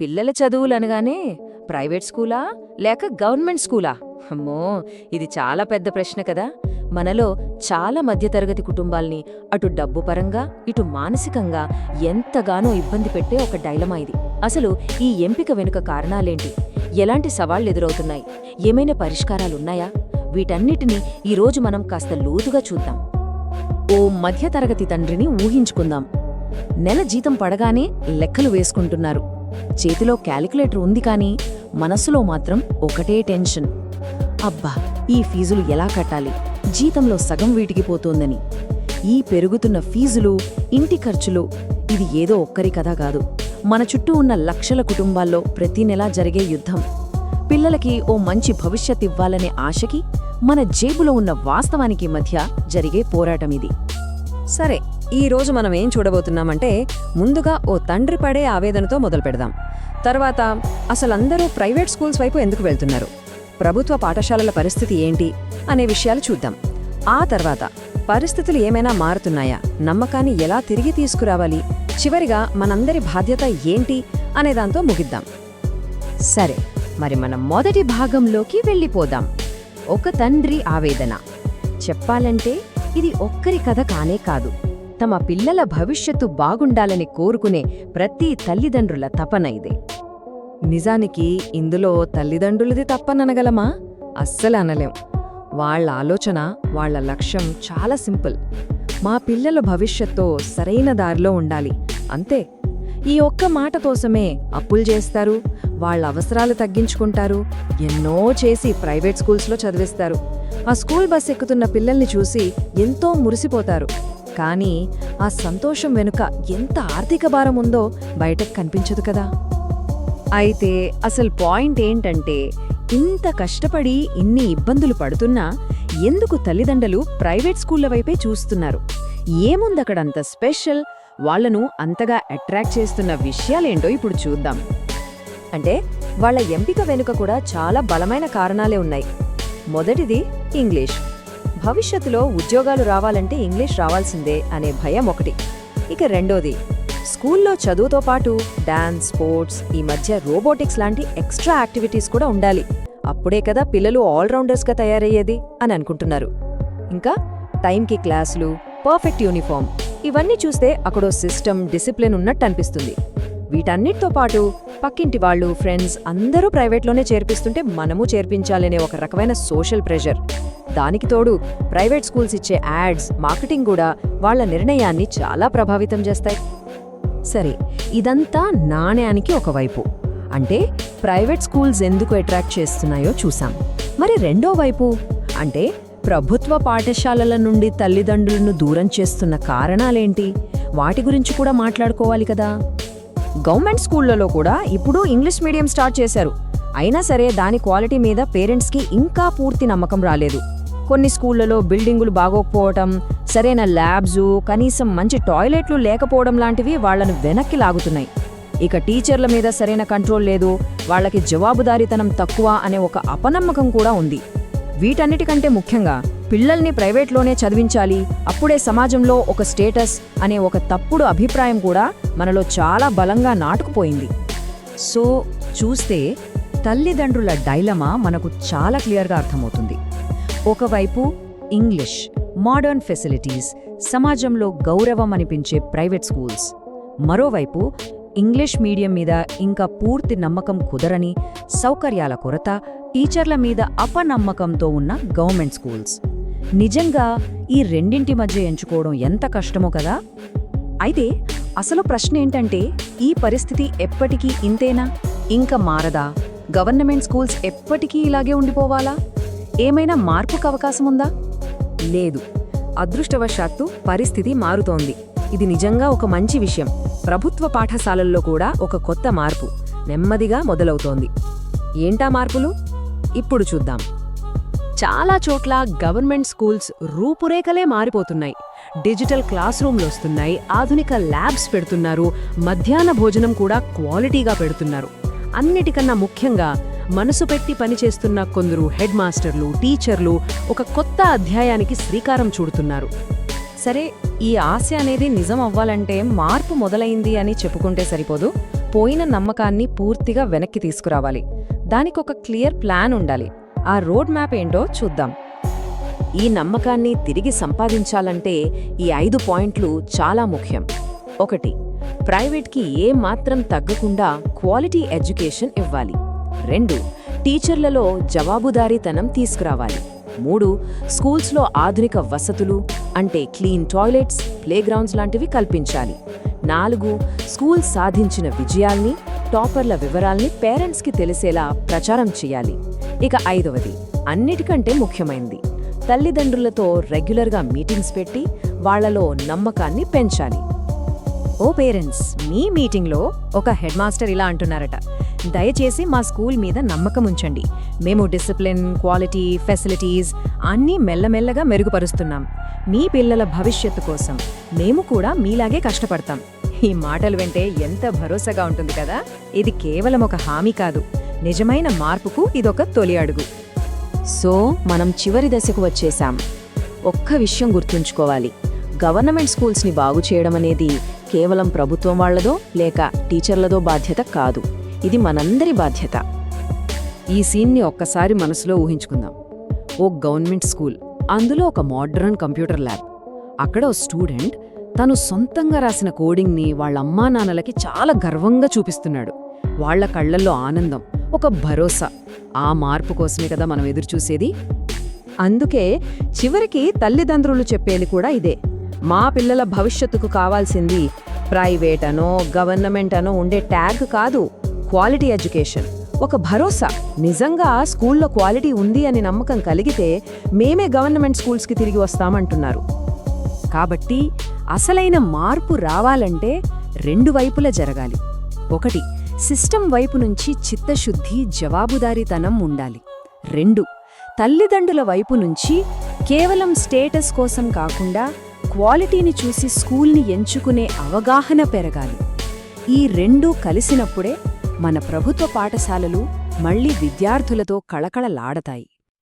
పిల్లల చదువులనగానే ప్రైవేట్ స్కూలా లేక గవర్నమెంట్ స్కూలా? అమ్మో ఇది చాలా పెద్ద ప్రశ్న కదా. మనలో చాలా మధ్యతరగతి కుటుంబాల్ని అటు డబ్బు పరంగా ఇటు మానసికంగా ఎంతగానో ఇబ్బంది పెట్టే ఒక డైలమా ఇది. అసలు ఈ ఎంపిక వెనుక కారణాలేంటి? ఎలాంటి సవాళ్ళు ఎదురవుతున్నాయి ఏమైనా పరిష్కారాలున్నాయా? వీటన్నిటినీ ఈరోజు మనం కాస్త లోతుగా చూద్దాం. ఓ మధ్యతరగతి తండ్రిని ఊహించుకుందాం. నెల జీతం పడగానే లెక్కలు వేసుకుంటున్నారు. చేతిలో క్యాలిక్యులేటర్ ఉంది కానీ మనస్సులో మాత్రం ఒకటే టెన్షన్. అబ్బా ఈ ఫీజులు ఎలా కట్టాలి? జీతంలో సగం వీటికి పోతోందని. ఈ పెరుగుతున్న ఫీజులు ఇంటి ఖర్చులు ఇది ఏదో ఒక్కరి కథ కాదు. మన చుట్టూ ఉన్న లక్షల కుటుంబాల్లో ప్రతి నెలా జరిగే యుద్ధం. పిల్లలకి ఓ మంచి భవిష్యత్ ఇవ్వాలనే ఆశకి మన జేబులో ఉన్న వాస్తవానికి మధ్య జరిగే పోరాటం ఇది. సరే ఈ రోజు మనం ఏం చూడబోతున్నామంటే ముందుగా ఓ తండ్రి పడే ఆవేదనతో మొదలు పెడదాం. తర్వాత అసలందరూ ప్రైవేట్ స్కూల్స్ వైపు ఎందుకు వెళ్తున్నారు? ప్రభుత్వ పాఠశాలల పరిస్థితి ఏంటి? అనే విషయాలు చూద్దాం. ఆ తర్వాత పరిస్థితులు ఏమైనా మారుతున్నాయా? నమ్మకాన్ని ఎలా తిరిగి తీసుకురావాలి? చివరిగా మనందరి బాధ్యత ఏంటి? అనే దాంతో ముగిద్దాం. సరే మరి మనం మొదటి భాగంలోకి వెళ్ళిపోదాం. ఒక తండ్రి ఆవేదన. చెప్పాలంటే ఇది ఒక్కరి కథ కానే కాదు. తమ పిల్లల భవిష్యత్తు బాగుండాలని కోరుకునే ప్రతి తల్లిదండ్రుల తపన ఇదే. నిజానికి ఇందులో తల్లిదండ్రులది తప్పననగలమా? అస్సలు అనలేం. వాళ్ళ ఆలోచన వాళ్ళ లక్ష్యం చాలా సింపుల్. మా పిల్లల భవిష్యత్తో సరైన దారిలో ఉండాలి. అంతే. ఈ ఒక్క మాట కోసమే అప్పులు చేస్తారు వాళ్ళ అవసరాలు తగ్గించుకుంటారు. ఎన్నో చేసి ప్రైవేట్ స్కూల్స్లో చదివిస్తారు. ఆ స్కూల్ బస్ ఎక్కుతున్న పిల్లల్ని చూసి ఎంతో మురిసిపోతారు. కానీ ఆ సంతోషం వెనుక ఎంత ఆర్థిక భారం ఉందో బయటకు కనిపించదు కదా. అయితే అసలు పాయింట్ ఏంటంటే ఇంత కష్టపడి ఇన్ని ఇబ్బందులు పడుతున్నా ఎందుకు తల్లిదండ్రులు ప్రైవేట్ స్కూళ్ళ వైపే చూస్తున్నారు? ఏముందక్కడంత స్పెషల్? వాళ్ళను అంతగా అట్రాక్ట్ చేస్తున్న విషయాలేంటో ఇప్పుడు చూద్దాం. అంటే వాళ్ళ ఎంపిక వెనుక కూడా చాలా బలమైన కారణాలే ఉన్నాయి. మొదటిది ఇంగ్లీష్. భవిష్యత్తులో ఉద్యోగాలు రావాలంటే ఇంగ్లీష్ రావాల్సిందే అనే భయం ఒకటి. ఇక రెండోది స్కూల్లో చదువుతో పాటు డాన్స్ స్పోర్ట్స్ ఈ మధ్య రోబోటిక్స్ లాంటి ఎక్స్ట్రా యాక్టివిటీస్ కూడా ఉండాలి. అప్పుడే కదా పిల్లలు ఆల్రౌండర్స్గా తయారయ్యేది అని అనుకుంటున్నారు. ఇంకా టైంకి క్లాసులు పర్ఫెక్ట్ యూనిఫామ్ ఇవన్నీ చూస్తే అక్కడో సిస్టమ్ డిసిప్లిన్ ఉన్నట్టు అనిపిస్తుంది. వీటన్నిటితో పాటు పక్కింటి వాళ్ళు ఫ్రెండ్స్ అందరూ ప్రైవేట్లోనే చేర్పిస్తుంటే మనము చేర్పించాలనే ఒక రకమైన సోషల్ ప్రెషర్ దానికి తోడు ప్రైవేట్ స్కూల్స్ ఇచ్చే యాడ్స్ మార్కెటింగ్ కూడా వాళ్ళ నిర్ణయాన్ని చాలా ప్రభావితం చేస్తాయి. సరే ఇదంతా నాణ్యానికి ఒకవైపు అంటే ప్రైవేట్ స్కూల్స్ ఎందుకు అట్రాక్ట్ చేస్తున్నాయో చూసాం. మరి రెండో వైపు? అంటే ప్రభుత్వ పాఠశాలల నుండి తల్లిదండ్రులను దూరం చేస్తున్న కారణాలేంటి? వాటి గురించి కూడా మాట్లాడుకోవాలి కదా. గవర్నమెంట్ స్కూళ్ళలో కూడా ఇప్పుడు ఇంగ్లీష్ మీడియం స్టార్ట్ చేశారు. అయినా సరే దాని క్వాలిటీ మీద పేరెంట్స్కి ఇంకా పూర్తి నమ్మకం రాలేదు. కొన్ని స్కూళ్ళలో బిల్డింగులు బాగోకపోవటం సరైన ల్యాబ్స్ కనీసం మంచి టాయిలెట్లు లేకపోవడం లాంటివి వాళ్ళను వెనక్కి లాగుతున్నాయి. ఇక టీచర్ల మీద సరైన కంట్రోల్ లేదు వాళ్ళకి జవాబుదారీతనం తక్కువ అనే ఒక అపనమ్మకం కూడా ఉంది. వీటన్నిటికంటే ముఖ్యంగా పిల్లల్ని ప్రైవేట్లోనే చదివించాలి. అప్పుడే సమాజంలో ఒక స్టేటస్ అనే ఒక తప్పుడు అభిప్రాయం కూడా మనలో చాలా బలంగా నాటుకుపోయింది. సో చూస్తే తల్లిదండ్రుల డైలమా మనకు చాలా క్లియర్గా అర్థమవుతుంది. ఒకవైపు ఇంగ్లీష్ మోడర్న్ ఫెసిలిటీస్ సమాజంలో గౌరవం అనిపించే ప్రైవేట్ స్కూల్స్. మరోవైపు ఇంగ్లీష్ మీడియం మీద ఇంకా పూర్తి నమ్మకం కుదరని సౌకర్యాల కొరత టీచర్ల మీద అపనమ్మకంతో ఉన్న గవర్నమెంట్ స్కూల్స్. నిజంగా ఈ రెండింటి మధ్య ఎంచుకోవడం ఎంత కష్టమో కదా? అయితే అసలు ప్రశ్న ఏంటంటే ఈ పరిస్థితి ఎప్పటికీ ఇంతేనా? ఇంకా మారదా? గవర్నమెంట్ స్కూల్స్ ఎప్పటికీ ఇలాగే ఉండిపోవాలా? ఏమైనా మార్పుకు అవకాశం ఉందా? లేదు. అదృష్టవశాత్తు పరిస్థితి మారుతోంది. ఇది నిజంగా ఒక మంచి విషయం. ప్రభుత్వ పాఠశాలల్లో కూడా ఒక కొత్త మార్పు నెమ్మదిగా మొదలవుతోంది. ఏంటా మార్పులు? ఇప్పుడు చూద్దాం. చాలా చోట్ల గవర్నమెంట్ స్కూల్స్ రూపురేఖలే మారిపోతున్నాయి. డిజిటల్ క్లాస్ రూమ్లు వస్తున్నాయి ఆధునిక ల్యాబ్స్ పెడుతున్నారు మధ్యాహ్న భోజనం కూడా క్వాలిటీగా పెడుతున్నారు. అన్నిటికన్నా ముఖ్యంగా మనసు పెట్టి పనిచేస్తున్న కొందరు హెడ్ మాస్టర్లు టీచర్లు ఒక కొత్త అధ్యాయానికి శ్రీకారం చూడుతున్నారు. సరే ఈ ఆశ అనేది నిజం అవ్వాలంటే మార్పు మొదలైంది అని చెప్పుకుంటే సరిపోదు. పోయిన నమ్మకాన్ని పూర్తిగా వెనక్కి తీసుకురావాలి. దానికొక క్లియర్ ప్లాన్ ఉండాలి. ఆ రోడ్ మ్యాప్ ఏంటో చూద్దాం. ఈ నమ్మకాన్ని తిరిగి సంపాదించాలంటే ఈ ఐదు పాయింట్లు చాలా ముఖ్యం. ఒకటి ప్రైవేట్కి ఏ మాత్రం తగ్గకుండా క్వాలిటీ ఎడ్యుకేషన్ ఇవ్వాలి. రెండు టీచర్లలో జవాబుదారీతనం తీసుకురావాలి. మూడు స్కూల్స్లో ఆధునిక వసతులు అంటే క్లీన్ టాయిలెట్స్ ప్లేగ్రౌండ్స్ లాంటివి కల్పించాలి. నాలుగు స్కూల్ సాధించిన విజయాల్ని టాపర్ల వివరాల్ని పేరెంట్స్కి తెలిసేలా ప్రచారం చేయాలి. ఇక ఐదవది అన్నిటికంటే ముఖ్యమైనది తల్లిదండ్రులతో రెగ్యులర్గా మీటింగ్స్ పెట్టి వాళ్ళలో నమ్మకాన్ని పెంచాలి. ఓ పేరెంట్స్ మీ మీటింగ్లో ఒక హెడ్ మాస్టర్ ఇలా అంటున్నారట. దయచేసి మా స్కూల్ మీద నమ్మకం ఉంచండి. మేము డిసిప్లిన్ క్వాలిటీ ఫెసిలిటీస్ అన్నీ మెల్లమెల్లగా మెరుగుపరుస్తున్నాం. మీ పిల్లల భవిష్యత్తు కోసం మేము కూడా మీలాగే కష్టపడతాం. ఈ మాటలు వింటే ఎంత భరోసాగా ఉంటుంది కదా? ఇది కేవలం ఒక హామీ కాదు. నిజమైన మార్పుకు ఇదొక తొలి అడుగు. సో మనం చివరి దశకు వచ్చేశాం. ఒక్క విషయం గుర్తుంచుకోవాలి. గవర్నమెంట్ స్కూల్స్ని బాగు చేయడం అనేది కేవలం ప్రభుత్వం వాళ్ళదో లేక టీచర్లదో బాధ్యత కాదు. ఇది మనందరి బాధ్యత. ఈ సీన్ని ఒక్కసారి మనసులో ఊహించుకుందాం. ఓ గవర్నమెంట్ స్కూల్ అందులో ఒక మోడ్రన్ కంప్యూటర్ ల్యాబ్. అక్కడ ఓ స్టూడెంట్ తను సొంతంగా రాసిన కోడింగ్ని వాళ్ళ అమ్మా నాన్నలకి చాలా గర్వంగా చూపిస్తున్నాడు. వాళ్ళ కళ్ళల్లో ఆనందం ఒక భరోసా. ఆ మార్పు కోసమే కదా మనం ఎదురుచూసేది అందుకే చివరికి తల్లిదండ్రులు చెప్పేది కూడా ఇదే. మా పిల్లల భవిష్యత్తుకు కావాల్సింది ప్రైవేట్ అనో గవర్నమెంట్ అనో ఉండే ట్యాగ్ కాదు క్వాలిటీ ఎడ్యుకేషన్. ఒక భరోసా. నిజంగా స్కూల్లో క్వాలిటీ ఉంది అని నమ్మకం కలిగితే మేమే గవర్నమెంట్ స్కూల్స్కి తిరిగి వస్తామంటున్నారు. కాబట్టి అసలైన మార్పు రావాలంటే రెండు వైపుల జరగాలి. ఒకటి సిస్టమ్ వైపు నుంచి చిత్తశుద్ధి జవాబుదారీతనం ఉండాలి. రెండు తల్లిదండ్రుల వైపు నుంచి కేవలం స్టేటస్ కోసం కాకుండా క్వాలిటీని చూసి స్కూల్ని ఎంచుకునే అవగాహన పెరగాలి. ఈ రెండూ కలిసినప్పుడే మన ప్రభుత్వ పాఠశాలలు మళ్ళీ విద్యార్థులతో కళకళలాడతాయి.